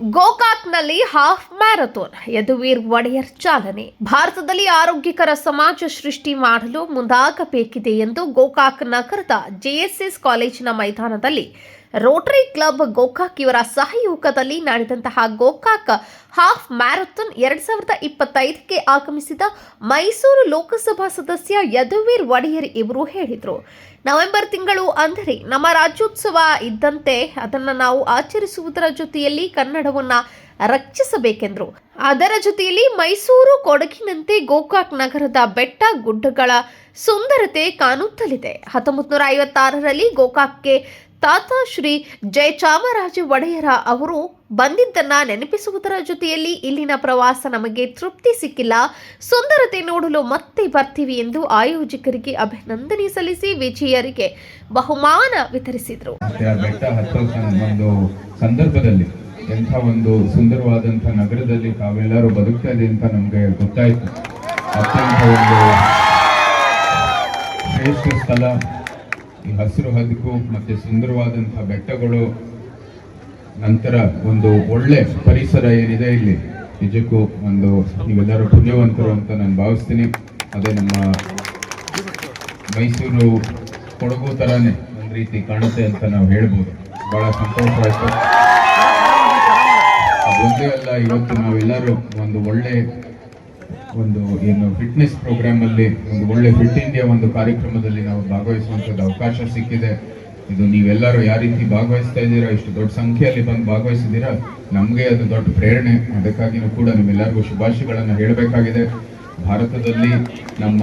ಗೋಕಾಕ್ನಲ್ಲಿ half marathon, Yaduveer Wadiyar ಚಾಲನೆ. ಭಾರತದಲ್ಲಿ ಆರೋಗ್ಯಕರ ಸಮಾಜ ಸೃಷ್ಟಿ ಮಾಡಲು ಮುಂದಾಗಬೇಕಿದೆ ಎಂದು ಗೋಕಾಕ್ ನಗರದ ಜೆಎಸ್ಎಸ್ ಕಾಲೇಜಿನ ಮೈದಾನದಲ್ಲಿ ರೋಟರಿ ಕ್ಲಬ್ ಗೋಕಾಕ್ ಇವರ ಸಹಯೋಗದಲ್ಲಿ ನಡೆದಂತಹ ಗೋಕಾಕ್ ಹಾಫ್ ಮ್ಯಾರಥಾನ್ ಎರಡ್ ಸಾವಿರದ ಇಪ್ಪತ್ತೈದಕ್ಕೆ ಆಗಮಿಸಿದ ಮೈಸೂರು ಲೋಕಸಭಾ ಸದಸ್ಯ ಯದುವೀರ್ ಒಡೆಯರ್ ಇವರು ಹೇಳಿದರು. ನವೆಂಬರ್ ತಿಂಗಳು ಅಂದರೆ ನಮ್ಮ ರಾಜ್ಯೋತ್ಸವ ಇದ್ದಂತೆ ಅದನ್ನು ನಾವು ಆಚರಿಸುವುದರ ಜೊತೆಯಲ್ಲಿ ಕನ್ನಡವನ್ನು ರಕ್ಷಿಸಬೇಕೆಂದರು. ಅದರ ಜೊತೆಯಲ್ಲಿ ಮೈಸೂರು ಕೊಡಗಿನಂತೆ ಗೋಕಾಕ್ ನಗರದ ಬೆಟ್ಟ ಗುಡ್ಡಗಳ ಸುಂದರತೆ ಕಾಣುತ್ತಲಿದೆ. ಹತ್ತೊಂಬತ್ತು ನೂರ ಐವತ್ತಾರರಲ್ಲಿ ಗೋಕಾಕ್ಗೆ ತಾತ ಶ್ರೀ ಜಯಚಾಮರಾಜ ಒಡೆಯರ ಅವರು ಬಂದಿದ್ದನ್ನ ನೆನಪಿಸುವುದರ ಜೊತೆಯಲ್ಲಿ ಇಲ್ಲಿನ ಪ್ರವಾಸ ನಮಗೆ ತೃಪ್ತಿ ಸಿಕ್ಕಿಲ್ಲ. ಸುಂದರತೆ ನೋಡಲು ಮತ್ತೆ ಬರ್ತೀವಿ ಎಂದು ಆಯೋಜಕರಿಗೆ ಅಭಿನಂದನೆ ಸಲ್ಲಿಸಿ ವಿಜಯರಿಗೆ ಬಹುಮಾನ ವಿತರಿಸಿದರು. ಸಂದರ್ಭದಲ್ಲಿ, ಎಂಥ ಒಂದು ಸುಂದರವಾದಂಥ ನಗರದಲ್ಲಿ ತಾವೆಲ್ಲರೂ ಬದುಕ್ತಾ ಇದೆ ಅಂತ ನಮಗೆ ಗೊತ್ತಾಯಿತು. ಅತ್ಯಂತ ಒಂದು ಶ್ರೇಷ್ಠ ಸ್ಥಳ. ಈ ಹಸಿರು ಹದಗು ಮತ್ತೆ ಸುಂದರವಾದಂಥ ಬೆಟ್ಟಗಳು, ನಂತರ ಒಂದು ಒಳ್ಳೆ ಪರಿಸರ ಏನಿದೆ ಇಲ್ಲಿ. ನಿಜಕ್ಕೂ ಒಂದು ನೀವೆಲ್ಲರೂ ಪುಣ್ಯವಂತರು ಅಂತ ನಾನು ಭಾವಿಸ್ತೀನಿ. ಅದೇ ನಮ್ಮ ಮೈಸೂರು ಕೊಡಗು ಥರನೇ ಒಂದು ರೀತಿ ಕಾಣುತ್ತೆ ಅಂತ ನಾವು ಹೇಳ್ಬೋದು. ಬಹಳ ಸಂತೋಷವಾಯ್ತು ಅದೊಂದೇ ಅಲ್ಲ, ಇವತ್ತು ನಾವೆಲ್ಲರೂ ಒಂದು ಒಳ್ಳೆ ಒಂದು ಏನು ಫಿಟ್ನೆಸ್ ಪ್ರೋಗ್ರಾಮ್ ಅಲ್ಲಿ, ಒಂದು ಒಳ್ಳೆ ಫಿಟ್ ಇಂಡಿಯಾ ಒಂದು ಕಾರ್ಯಕ್ರಮದಲ್ಲಿ ನಾವು ಭಾಗವಹಿಸುವಂಥದ್ದು ಅವಕಾಶ ಸಿಕ್ಕಿದೆ. ಇದು ನೀವೆಲ್ಲರೂ ಯಾವ ರೀತಿ ಭಾಗವಹಿಸ್ತಾ ಇದ್ದೀರಾ, ಇಷ್ಟು ದೊಡ್ಡ ಸಂಖ್ಯೆಯಲ್ಲಿ ಬಂದು ಭಾಗವಹಿಸಿದ್ದೀರಾ, ನಮಗೆ ಅದು ದೊಡ್ಡ ಪ್ರೇರಣೆ. ಅದಕ್ಕಾಗಿನೂ ಕೂಡ ನಿಮ್ಮೆಲ್ಲರಿಗೂ ಶುಭಾಶಯಗಳನ್ನು ಹೇಳಬೇಕಾಗಿದೆ. ಭಾರತದಲ್ಲಿ ನಮ್ಮ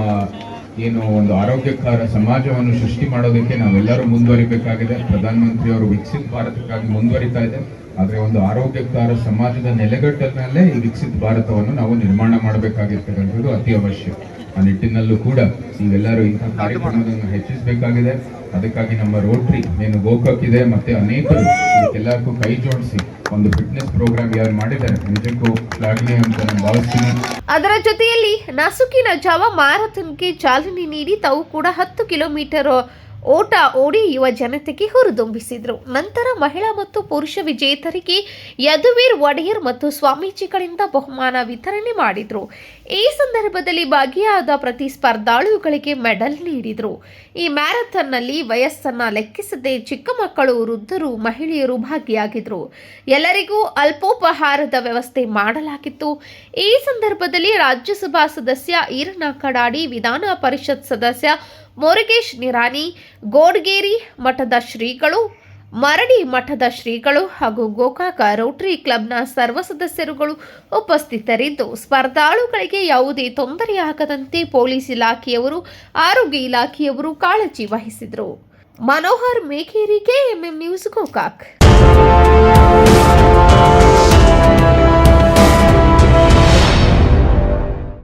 ಏನು ಒಂದು ಆರೋಗ್ಯಕರ ಸಮಾಜವನ್ನು ಸೃಷ್ಟಿ ಮಾಡೋದಕ್ಕೆ ನಾವೆಲ್ಲರೂ ಮುಂದುವರಿಬೇಕಾಗಿದೆ. ಪ್ರಧಾನಮಂತ್ರಿ ಅವರು ವಿಕಸಿತ ಭಾರತಕ್ಕಾಗಿ ಮುಂದುವರಿತಾ ಇದೆ. ಆದರೆ ಒಂದು ಆರೋಗ್ಯಕರ ಸಮಾಜದ ನೆಲೆಗಟ್ಟದ ಈ ವಿಕಸಿತ ಭಾರತವನ್ನು ನಾವು ನಿರ್ಮಾಣ ಮಾಡಬೇಕಾಗಿರ್ತಕ್ಕಂಥದ್ದು ಅತಿ ಅವಶ್ಯ. ಆ ನಿಟ್ಟಿನಲ್ಲೂ ಕೂಡ ನೀವೆಲ್ಲರೂ ಇಂಥ ಕಾರ್ಯಕ್ರಮವನ್ನು ಹೆಚ್ಚಿಸಬೇಕಾಗಿದೆ. ಅದಕ್ಕಾಗಿ ನಮ್ಮ ರೋಟ್ರಿ ಏನು ಗೋಕಾಕ್ ಇದೆ ಮತ್ತೆ ಅನೇಕರು ಎಲ್ಲರಿಗೂ ಕೈ ಜೋಡಿಸಿ ಒಂದು ಫಿಟ್ನೆಸ್ ಪ್ರೋಗ್ರಾಮ್ ಯಾರು ಮಾಡಿದ್ದಾರೆ, ನಿಜಕ್ಕೂ ಶ್ಲಾಘನೀಯ ಅಂತ ನಾನು ಭಾವಿಸ್ತೀನಿ. ಅದರ ಜೊತೆಯಲ್ಲಿ ನಸುಕಿನ ಜಾವ ಮ್ಯಾರಥಾನ್ಗೆ ಚಾಲನೆ ನೀಡಿ ತಾವು ಕೂಡ ಹತ್ತು ಕಿಲೋಮೀಟರ್ ಓಟ ಓಡಿ ಯುವ ಜನತೆಗೆ ಹುರಿದುಂಬಿಸಿದರು. ನಂತರ ಮಹಿಳಾ ಮತ್ತು ಪುರುಷ ವಿಜೇತರಿಗೆ ಯದುವೀರ್ ಒಡೆಯರ್ ಮತ್ತು ಸ್ವಾಮೀಜಿಗಳಿಂದ ಬಹುಮಾನ ವಿತರಣೆ ಮಾಡಿದ್ರು. ಈ ಸಂದರ್ಭದಲ್ಲಿ ಭಾಗಿಯಾದ ಪ್ರತಿ ಸ್ಪರ್ಧಾಳುಗಳಿಗೆ ಮೆಡಲ್ ನೀಡಿದ್ರು. ಈ ಮ್ಯಾರಥಾನ್ನಲ್ಲಿ ವಯಸ್ಸನ್ನ ಲೆಕ್ಕಿಸದೆ ಚಿಕ್ಕ ಮಕ್ಕಳು, ವೃದ್ಧರು, ಮಹಿಳೆಯರು ಭಾಗಿಯಾಗಿದ್ರು. ಎಲ್ಲರಿಗೂ ಅಲ್ಪೋಪಹಾರದ ವ್ಯವಸ್ಥೆ ಮಾಡಲಾಗಿತ್ತು. ಈ ಸಂದರ್ಭದಲ್ಲಿ ರಾಜ್ಯಸಭಾ ಸದಸ್ಯ ಈರಣ್ಣ ಕಡಾಡಿ, ವಿಧಾನ ಪರಿಷತ್ ಸದಸ್ಯ ಮುರುಗೇಶ್ ನಿರಾನಿ ಗೋಡ್ಗೇರಿ ಮಠದ ಶ್ರೀಗಳು, ಮರಡಿ ಮಠದ ಶ್ರೀಗಳು ಹಾಗೂ ಗೋಕಾಕ ರೋಟರಿ ಕ್ಲಬ್ನ ಸರ್ವ ಸದಸ್ಯರುಗಳು ಉಪಸ್ಥಿತರಿದ್ದು, ಸ್ಪರ್ಧಾಳುಗಳಿಗೆ ಯಾವುದೇ ತೊಂದರೆಯಾಗದಂತೆ ಪೊಲೀಸ್ ಇಲಾಖೆಯವರು, ಆರೋಗ್ಯ ಇಲಾಖೆಯವರು ಕಾಳಜಿ ವಹಿಸಿದರು. Manohar Mekeri KMM news Gokak.